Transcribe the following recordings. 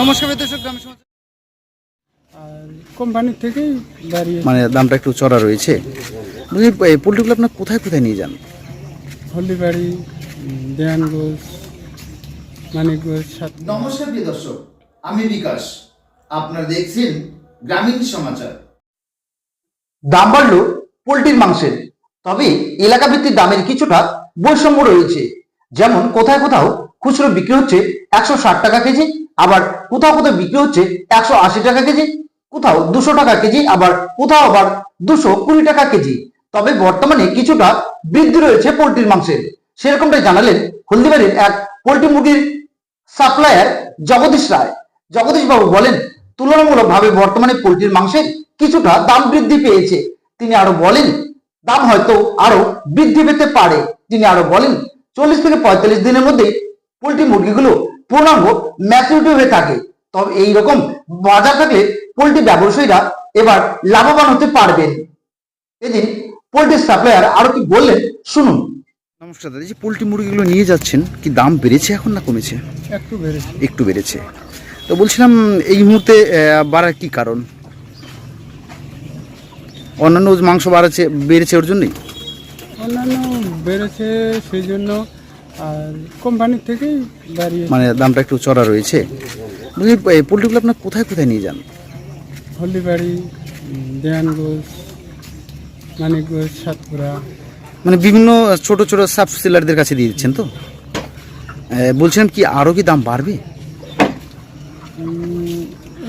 নমস্কার দর্শক গ্রাম সমাজ আর থেকেই দাঁড়িয়ে মানে দামটা একটু চড়া রয়েছে। এই পোলট্রিগুলো আপনার কোথায় কোথায় নিয়ে যান? হলদিবাড়ি দেয়ানগঞ্জ মানিকগঞ্জ নমস্কার প্রিয় দর্শক আমি বিকাশ। আপনারা দেখছেন গ্রামীণ সমাচার। দাম বাড়লো পোলট্রির মাংসের। তবে এলাকা ভিত্তিক দামের কিছুটা বৈষম্য রয়েছে। যেমন কোথায় কোথাও খুচরো বিক্রি হচ্ছে একশো ষাট টাকা কেজি আবার কোথাও কোথাও বিক্রি হচ্ছে একশো আশি টাকা কেজি, কোথাও দুশো টাকা কেজি, আবার কোথাও আবার দুশো কুড়ি টাকা কেজি। তবে বর্তমানে কিছুটা বৃদ্ধি রয়েছে পোলট্রির মাংসের। সেরকমটাই জানালেন হলদিবাড়ির এক পোলট্রি মুরগির সাপ্লায়ার জগদীশ রায়। জগদীশ বাবু বলেন, তুলনামূলকভাবে বর্তমানে পোলট্রির মাংসের কিছুটা দাম বৃদ্ধি পেয়েছে। তিনি আরও বলেন, দাম হয়তো আরও বৃদ্ধি পেতে পারে। তিনি আরও বলেন, চল্লিশ থেকে পঁয়তাল্লিশ দিনের মধ্যে পোলট্রি মুরগিগুলো পূর্ণাঙ্গ ম্যাচুরিটি হয়ে থাকে। তবে এই রকম বাজার থাকলে পোলট্রি ব্যবসায়ীরা এবার লাভবান হতে পারবেন। এদিন পোলট্রি সাপ্লায়ার আরও কি বললেন শুনুন। নমস্কার দাদা এই যে পোলট্রি মুরগিগুলো নিয়ে যাচ্ছেন কি দাম বেড়েছে এখন না কমেছে? একটু বেড়েছে। একটু বেড়েছে। তো বলছিলাম এই মুহূর্তে বাড়ার কি কারণ? অন্যান্য মাংস বাড়াচ্ছে বেড়েছে ওর জন্যই? অন্যান্য বেড়েছে সেই জন্য আর কোম্পানির থেকেই দাঁড়িয়ে মানে দামটা একটু চড়া রয়েছে। বলছি এই পোলট্রিগুলো আপনার কোথায় কোথায় নিয়ে যান? হলদিবাড়ি দেয়ানগঞ্জ মানিকগঞ্জ সাতপুরা। মানে বিভিন্ন ছোট ছোট সাব সেলারদের কাছে দিয়ে দিচ্ছেন তো? বলছিলাম কি আরও কি দাম বাড়বে?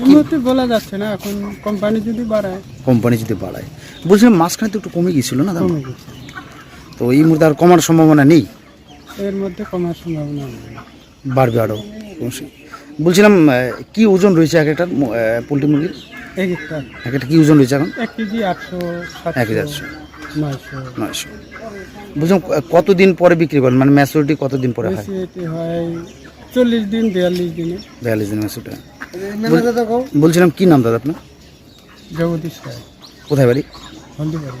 মুহূর্তে বলা যাচ্ছে না এখন কোম্পানি যদি বাড়ায়। কোম্পানি যদি বাড়ায়। বলছিলাম মাঝখানে তো একটু কমে গিয়েছিল না দাম? তো এই মুহূর্তে আর কমার সম্ভাবনা নেই। এর মধ্যে কমার সম্ভাবনা বাড়বে আরও বলছিলাম কি ওজন রয়েছে এক একটা পোলট্রি মুরগির? এক একটা এক একটা কি ওজন রয়েছে এখন? এক কেজি আটশো এক সাতশো আটশো। নয়শো। নয়শো। বলছিলাম কতদিন পরে বিক্রি করেন? মানে ম্যাচুরিটি কতদিন পরে হয়? হয় চল্লিশ দিন বিয়াল্লিশ দিনে। বিয়াল্লিশ দিন ম্যাচুরিটি বলছিলাম কি নাম দাদা আপনার? জগদীশ রায়। কোথায় বাড়ি? হলদিবাড়ি।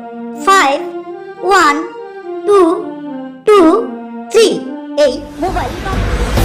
এই মোবাইল।